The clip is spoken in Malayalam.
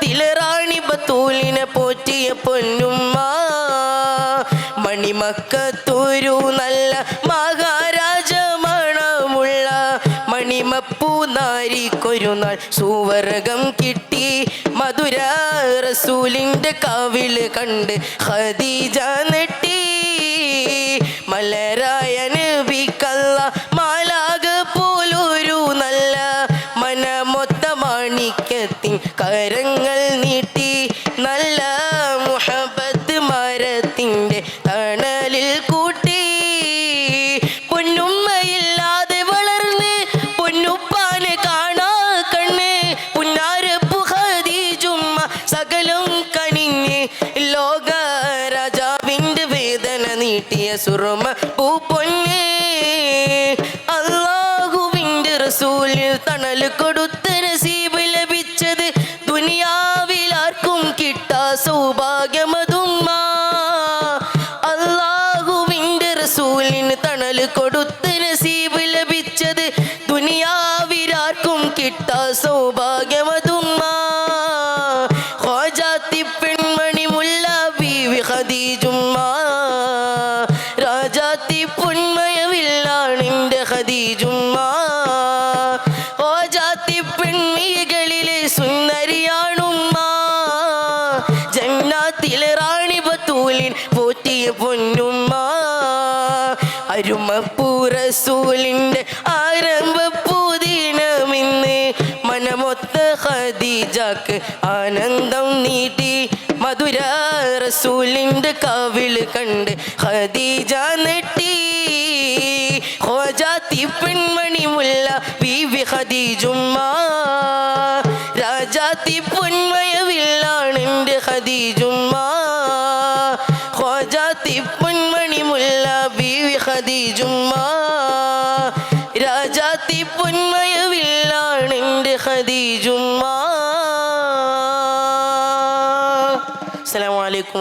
ജന്നാത്തിലെ റാണി ബത്തൂലിനെ പോറ്റിയ പൊന്നുമ്മ. മണിമക്കത്തൊരു നല്ല മഹാരാജ മണമുള്ള നാരി നാരിക്കൊരു നാൾ സുവർഗം കിട്ടി. മധുര റസൂലിന്റെ കാവിൽ കണ്ട് ഖദീജ മാണിക്യത്തിൻ കരങ്ങൾ നീട്ടി നല്ല മുഹബത്ത് മരത്തിന്റെ തണലിൽ കൂട്ടി. പൊന്നുമ്മയില്ലാതെ വളർന്ന് പൊന്നുപ്പാനെ കാണാ കണ്ണ്. പുന്നാര് പുഹതി ചുമ്മ സകലം കനിഞ്ഞ്. ലോക രാജാവിന്റെ വേദന നീട്ടിയ സുറുമ പൂ പൊന്ന് അള്ളാഹുവിന്റെ റസൂലിൽ തണൽ കൊടുത്ത്. കൊടുത്ത് നസീബ് ലഭിച്ചത് ദുനിയാവിരാർക്കും കിട്ടാ സൗഭാഗ്യമതുമ്മ. പെൺമണി മുല്ല ബീവി ഖദീജുമ്മ. രാജാത്തി പൊന്മയവില്ലാണിന്റെ ഖദീജുമ്മ. ഖോജാത്തി പെൺമികളിലെ അരുമപ്പൂറസൂലിന്റെ ആരംഭ പുതിനമിന്ന് മനമൊത്ത ഹദീജാക്ക് ആനന്ദം നീട്ടി. മധുര റസൂലിന്റെ കവിൾ കണ്ട് ഖദീജ നെട്ടി. ഹോജാത്തി പെൺമണി മുല്ല ബീവി ഖദീജുമ്മ. രാജാത്തി പൊന്മയവില്ലാണെന്റെ ഖദീജുമ്മ. ഹോജാത്തി പൊന്മണി മുല്ല ബീവി ഖദീജുമ്മ. രാജാത്തി പൊന്മയവില്ലാണ് എന്റെ അസ്സലാമു അലൈക്കും